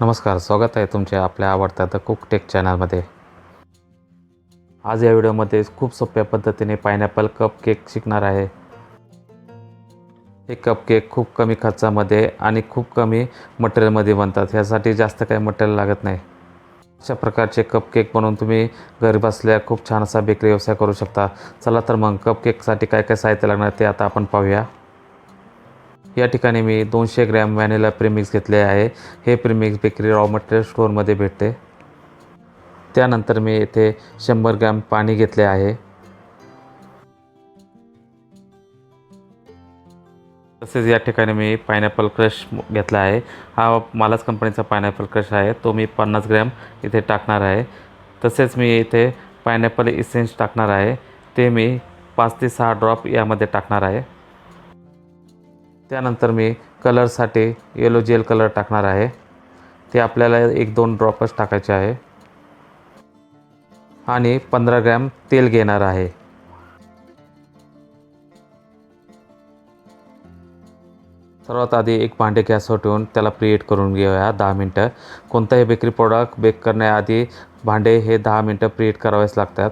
नमस्कार स्वागत आहे तुमच्या आपल्या आवडत्या द कुक टेक चॅनलमध्ये आज या व्हिडिओमध्ये खूप सोप्या पद्धतीने पायनॅपल कप केक शिकणार आहे. हे कप केक खूप कमी खर्चामध्ये आणि खूप कमी मटेरियलमध्ये बनतात. ह्यासाठी जास्त काही मटेरियल लागत नाही. अशा प्रकारचे कप केक बनवून तुम्ही घरी बसल्या खूप छान असा बेकरी व्यवसाय करू शकता. चला तर मग कप केकसाठी काय काय साहित्य लागणार ते आता आपण पाहूया. या ठिकाणी मी दोनशे ग्रॅम व्हॅनिला प्रीमिक्स घेतले आहे. हे प्रीमिक्स बेकरी रॉ मटेरियल स्टोअरमध्ये भेटते. त्यानंतर मी येथे शंभर ग्रॅम पाणी घेतले आहे. तसेच या ठिकाणी मी पायनॅपल क्रश घेतला आहे. हा मालाच कंपनीचा पायनॅपल क्रश आहे. तो मी पन्नास ग्रॅम इथे टाकणार आहे. तसेच मी इथे पायनॅपल इसेन्स टाकणार आहे. ते मी पाच ते सहा ड्रॉप यामध्ये टाकणार आहे. त्यानंतर मी कलरसाठी येलो जेल कलर टाकणार आहे. ते आपल्याला एक दोन ड्रॉपच टाकायचे आहे. आणि पंधरा ग्रॅम तेल घेणार आहे. सर्वात आधी एक भांडे गॅसवर ठेवून त्याला प्रिएट करून घेऊया दहा मिनटं. कोणताही बेकरी प्रोडक्ट बेक करण्याआधी भांडे हे दहा मिनटं प्रिएट करावेच लागतात.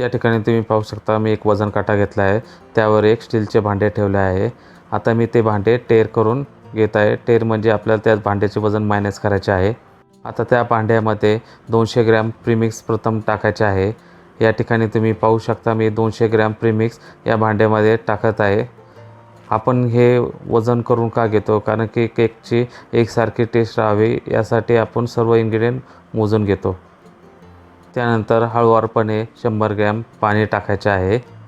या ठिकाणी तुम्ही पाहू शकता मी एक वजन काटा घेतला आहे. त्यावर एक स्टीलचे भांडे ठेवले आहे. आता मी ते भांडे टेर करून घेत आहे. टेर म्हणजे आपल्याला त्या भांड्याचे वजन मायनस करायचे आहे. आता त्या भांड्यामध्ये दोनशे ग्रॅम प्रीमिक्स प्रथम टाकायचे आहे. या ठिकाणी तुम्ही पाहू शकता मी दोनशे ग्रॅम प्रीमिक्स या भांड्यामध्ये टाकत आहे. आपण हे वजन करून का घेतो? कारण की केकची एकसारखी टेस्ट राहावी यासाठी आपण सर्व इन्ग्रेडियंट मोजून घेतो. त्यानंतर हळुवारपणे शंभर ग्रॅम पाणी टाकायचे आहे.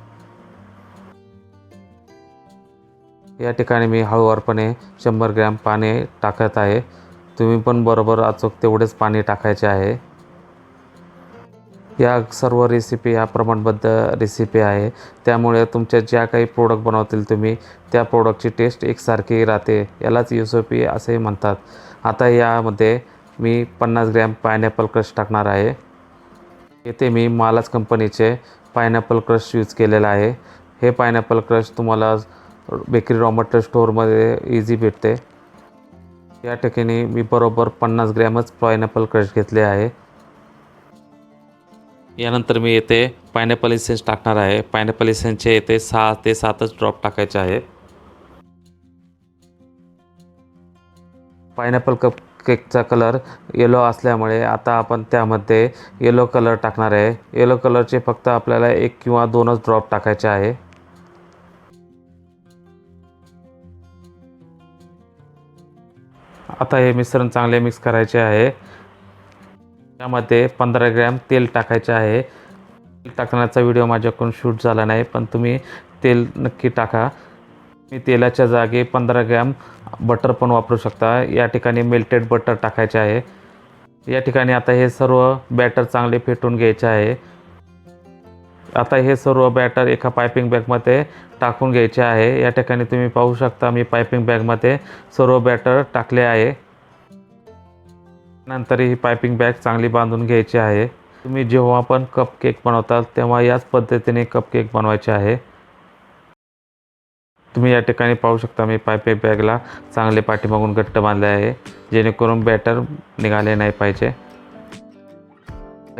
या ठिकाणी मी हळुवारपणे शंभर ग्रॅम पाणी टाकत आहे. तुम्ही पण बरोबर अचूक तेवढेच पाणी टाकायचे आहे. या सर्व रेसिपी ह्या प्रमाणबद्ध रेसिपी आहे. त्यामुळे तुमच्या ज्या काही प्रोडक्ट बनवतील तुम्ही त्या प्रोडक्टची टेस्ट एकसारखी राहते. यालाच यू पी असे म्हणतात. आता यामध्ये मी पन्नास ग्रॅम पायनॅपल क्रश टाकणार आहे. येथे मी मालाच कंपनीचे पायनॅपल क्रश यूज केलेला आहे. हे पायनॅपल क्रश तुम्हाला बेकरी रॉ मटेरियल स्टोअरमध्ये इझी भेटते. या ठिकाणी मी बरोबर पन्नास ग्रॅमच पायनॅपल क्रश घेतले आहे. यानंतर मी येथे पायनॅपल इसेन्स टाकणार आहे. पायनॅपल इसेन्सचे येथे सहा ते सातच ड्रॉप टाकायचे आहे. पायनॅपल कप केकचा कलर येलो असल्यामुळे आता आपण त्यामध्ये येलो कलर टाकणार आहे. येलो कलरचे फक्त आपल्याला एक किंवा दोनच ड्रॉप टाकायचे आहे. आता हे मिश्रण चांगले मिक्स करायचे आहे. त्यामध्ये पंधरा ग्रॅम तेल टाकायचे आहे. तेल टाकण्याचा व्हिडिओ माझ्याकडून शूट झाला नाही पण तुम्ही तेल नक्की टाका. मी तेलाच्या जागी पंधरा ग्रॅम बटर पण वापरू शकता. या ठिकाणी मेल्टेड बटर टाकायचे आहे. या ठिकाणी आता हे सर्व बॅटर चांगले फेटून घ्यायचे आहे. आता हे सर्व बॅटर एका पायपिंग बॅगमध्ये टाकून घ्यायचे आहे. या ठिकाणी तुम्ही पाहू शकता मी पायपिंग बॅगमध्ये सर्व बॅटर टाकले आहे. नंतर ही पायपिंग बॅग चांगली बांधून घ्यायची आहे. तुम्ही जेव्हा पण कप केक बनवताल तेव्हा याच पद्धतीने कप केक बनवायचे आहे. तुम्ही या ठिकाणी पाहू शकता मी पायपिंग बॅगला चांगले पाठीमागून घट्ट बांधले आहे जेणेकरून बॅटर निघाले नाही पाहिजे.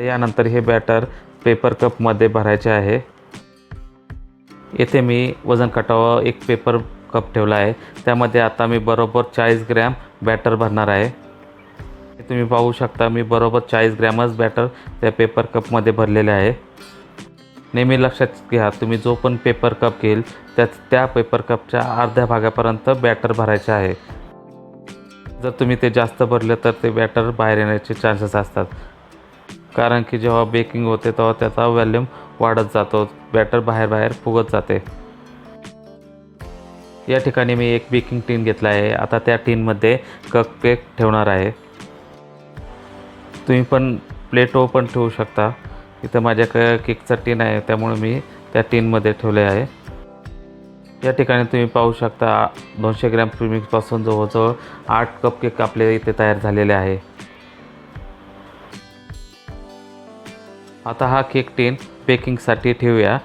यानंतर हे बॅटर पेपर कपमध्ये भरायचे आहे. येथे मी वजन काटावर एक पेपर कप ठेवला आहे. त्यामध्ये आता मी बरोबर चाळीस ग्रॅम बॅटर भरणार आहे. तुम्ही पाहू शकता मी बरोबर चाळीस ग्रॅमच बॅटर त्या पेपर कपमध्ये भरलेले आहे. नेहमी लक्षात घ्या तुम्ही जो पण पेपर कप घेईल त्या त्या पेपर कपच्या अर्ध्या भागापर्यंत बॅटर भरायचे आहे. जर तुम्ही ते जास्त भरलं तर ते बॅटर बाहेर येण्याचे चान्सेस असतात. कारण की जेव्हा बेकिंग होते तेव्हा त्याचा व्हॅल्यूम वाढत जातो बॅटर बाहेर बाहेर फुगत जाते. या ठिकाणी मी एक बेकिंग टीन घेतला आहे. आता त्या टीनमध्ये कप केक ठेवणार आहे. तुम्ही पण प्लेटो पण ठेवू शकता. इथं माझ्याकडे केकचा टीन आहे त्यामुळे मी त्या टीनमध्ये ठेवले आहे. या ठिकाणी तुम्ही पाहू शकता दोनशे ग्रॅम प्रीमिक्सपासून जवळजवळ आठ कप केक आपले इथे तयार झालेले आहे. आता हा केक टीन बेकिंगसाठी ठेवूया.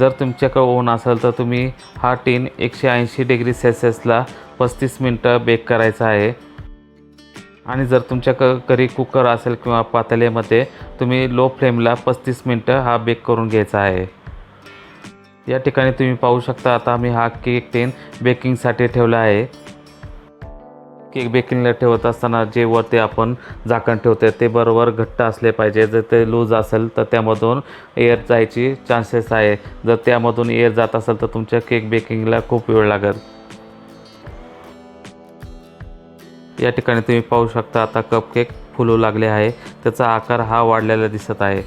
जर तुमच्याकडे ओन असेल तर तुम्ही हा टीन एकशे ऐंशी डिग्री सेल्सिअसला पस्तीस मिनटं बेक करायचा आहे. आणि जर तुमच्या क घरी कुकर असेल किंवा पातेल्यामध्ये तुम्ही लो फ्लेमला पस्तीस मिनटं हा बेक करून घ्यायचा आहे. या ठिकाणी तुम्ही पाहू शकता आता मी हा केक टेन बेकिंगसाठी ठेवला आहे. केक बेकिंगला ठेवत असताना जे वरती आपण झाकण ठेवतो ते बरोबर घट्ट असले पाहिजे. जर ते लूज असेल तर त्यामधून एअर जायची चान्सेस आहे. जर त्यामधून एअर जात असेल तर तुमच्या केक बेकिंगला खूप वेळ लागेल. या ठिकाणी तुम्ही पाहू शकता आता कपकेक फुलू लागले आहे. त्याचा आकार हा वाढलेला दिसत आहे.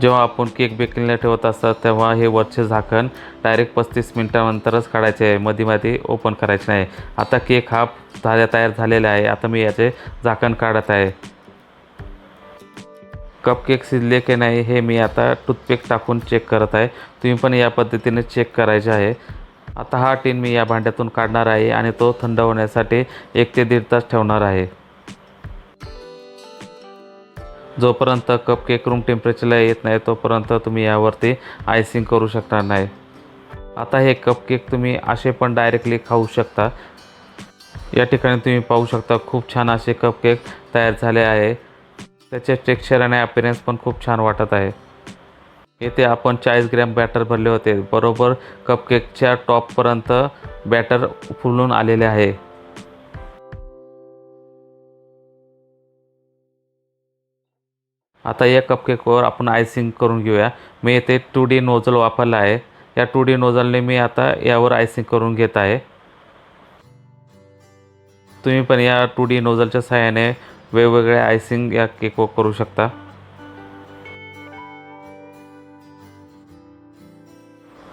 जेव्हा आपण केक बेकिंगला ठेवत असतात तेव्हा हे वरचे झाकण डायरेक्ट पस्तीस मिनटानंतरच काढायचे आहे. मध्ये मध्ये ओपन करायचे नाही. आता केक हा झाल्या तयार झालेला आहे. आता मी याचे झाकण काढत आहे. कप केक शिजले की नाही हे मी आता टूथपेक टाकून चेक करत आहे. तुम्ही पण या पद्धतीने चेक करायचे आहे. आता हा टीन मी या भांड्यातून काढणार आहे आणि तो थंड होण्यासाठी एक ते दीड तास ठेवणार आहे. जोपर्यंत कप केक रूम टेम्परेचरला येत नाही तोपर्यंत तुम्ही यावरती आयसिंग करू शकणार नाही. आता हे कप केक तुम्ही असे पण डायरेक्टली खाऊ शकता. या ठिकाणी तुम्ही पाहू शकता खूप छान असे कप केक तयार झाले आहे. त्याचे टेक्स्चर आणि अपिरन्स पण खूप छान वाटत आहे. येथे आपण चाळीस ग्रॅम बॅटर भरले होते. बरोबर कपकेकच्या टॉपपर्यंत बॅटर फुलून आलेले आहे. आता या कपकेकवर आपण आयसिंग करून घेऊया. मी येथे टू डी नोझल वापरला आहे. या टू डी नोझलने मी आता यावर आयसिंग करून घेत आहे. तुम्ही पण या टू डी नोझलच्या सहाय्याने वेगवेगळ्या आयसिंग या केकवर करू शकता.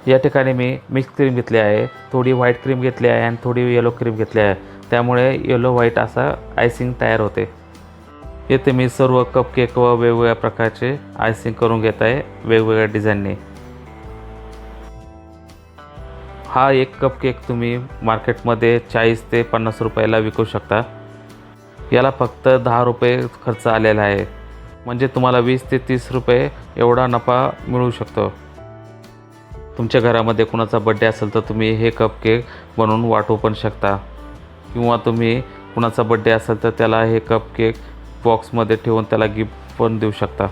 या ठिकाणी मी मिक्स क्रीम घेतली आहे थोडी व्हाईट क्रीम घेतली आहे आणि थोडी येलो क्रीम घेतली आहे. त्यामुळे येलो व्हाईट असा आयसिंग तयार होते. येथे मी सर्व कप केक व वेगवेगळ्या प्रकारचे आयसिंग करून घेत आहे वेगवेगळ्या डिझाईनने हा एक कप केक तुम्ही मार्केटमध्ये चाळीस ते पन्नास रुपयाला विकू शकता. याला फक्त दहा रुपये खर्च आलेला आहे. म्हणजे तुम्हाला वीस ते तीस रुपये एवढा नफा मिळू शकतो. तुमच्या घरामध्ये कुणाचा बड्डे असेल तर तुम्ही हे कप केक बनवून वाटू पण शकता. किंवा तुम्ही कुणाचा बड्डे असेल तर त्याला हे कप केक बॉक्समध्ये ठेवून त्याला गिफ्ट पण देऊ शकता.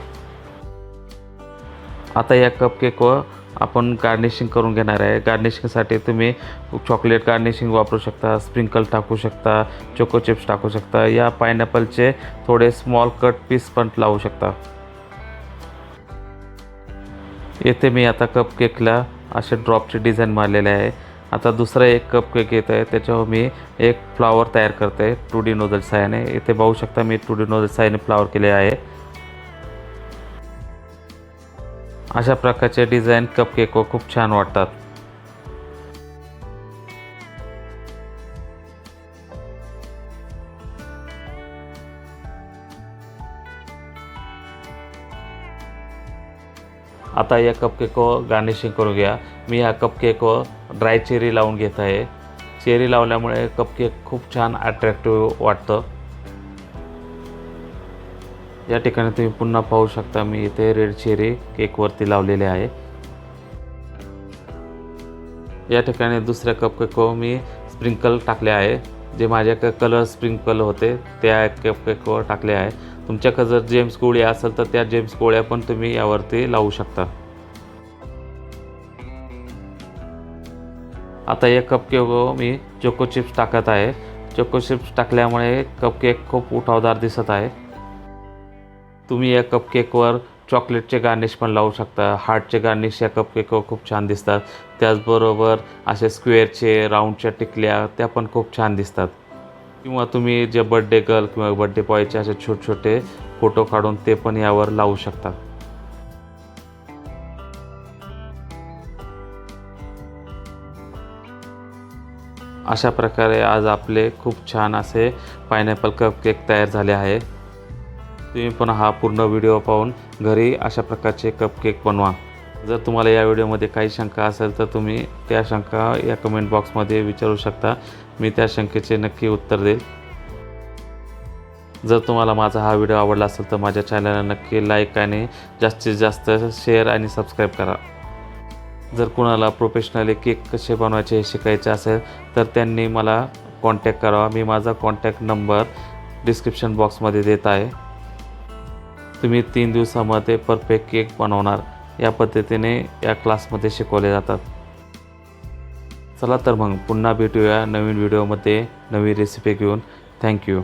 आता या कप केकवर आपण गार्निशिंग करून घेणार आहे. गार्निशिंगसाठी तुम्ही चॉकलेट गार्निशिंग वापरू शकता स्प्रिंकल टाकू शकता चोको चिप्स टाकू शकता. या पायनॅपलचे थोडे स्मॉल कट पीस पण लावू शकता. येथे मी आता कप केकला असे ड्रॉपची डिझाईन मारलेले आहे. आता दुसरा एक कप केक येत आहे त्याच्यावर मी एक फ्लावर तयार करते आहे टू डी नोजल साह्याने. इथे पाहू शकता मी टू डी नोजल साह्याने फ्लावर केले आहे. अशा प्रकारचे डिझाईन कप केक खूप छान वाटतात. आता या कपकेकवर गार्निशिंग करून घ्या. मी ह्या कपकेकवर ड्राय चेरी लावून घेत आहे. चेरी लावल्यामुळे कपकेक खूप छान अट्रॅक्टिव्ह वाटतं. या ठिकाणी तुम्ही पुन्हा पाहू शकता मी इथे रेड चेरी केकवरती लावलेले आहे. या ठिकाणी दुसऱ्या कपकेकवर मी स्प्रिंकल टाकले आहे. जे माझ्याकडे कलर स्प्रिंकल होते त्या कप केकवर टाकले आहे. तुमच्याकडे जर जेम्स गोळ्या असेल तर त्या जेम्स गोळ्या पण तुम्ही यावरती लावू शकता. आता या कप केकवर मी चोको चिप्स टाकत आहे. चोको चिप्स टाकल्यामुळे कप केक खूप उठावदार दिसत आहे. तुम्ही या कप केकवर चॉकलेटचे गार्निश पण लावू शकता. हार्टचे गार्निश या कप केकवर खूप छान दिसतात. त्याचबरोबर असे स्क्वेअरचे राऊंडच्या टिकल्या त्या पण खूप छान दिसतात. किंवा तुम्ही जे बड्डे गर्ल किंवा बड्डे बॉयचे असे छोटे छोटे फोटो काढून ते पण यावर लावू शकता. अशा प्रकारे आज आपले खूप छान असे पायनॅपल कप केक तयार झाले आहे. तुम्ही पण हा पूर्ण व्हिडिओ पाहून घरी अशा प्रकारचे कपकेक बनवा. जर तुम्हाला या व्हिडिओमध्ये काही शंका असेल तर तुम्ही त्या शंका या कमेंट बॉक्समध्ये विचारू शकता. मी त्या शंकेचे नक्की उत्तर देईल. जर तुम्हाला माझा हा व्हिडिओ आवडला असेल तर माझ्या चॅनलला नक्की लाईक आणि जास्तीत जास्त शेअर आणि सबस्क्राईब करा. जर कुणाला प्रोफेशनली केक कसे बनवायचे हे शिकायचे असेल तर त्यांनी मला कॉन्टॅक्ट करावा. मी माझा कॉन्टॅक्ट नंबर डिस्क्रिप्शन बॉक्समध्ये देत आहे. तुम्ही तीन दिवसामध्ये परफेक्ट केक बनवणार. या पद्धतीने या क्लासमध्ये शिकवले जातात. चला तर मग पुन्हा भेटूया नवीन व्हिडिओमध्ये नवी रेसिपी घेऊन. थँक्यू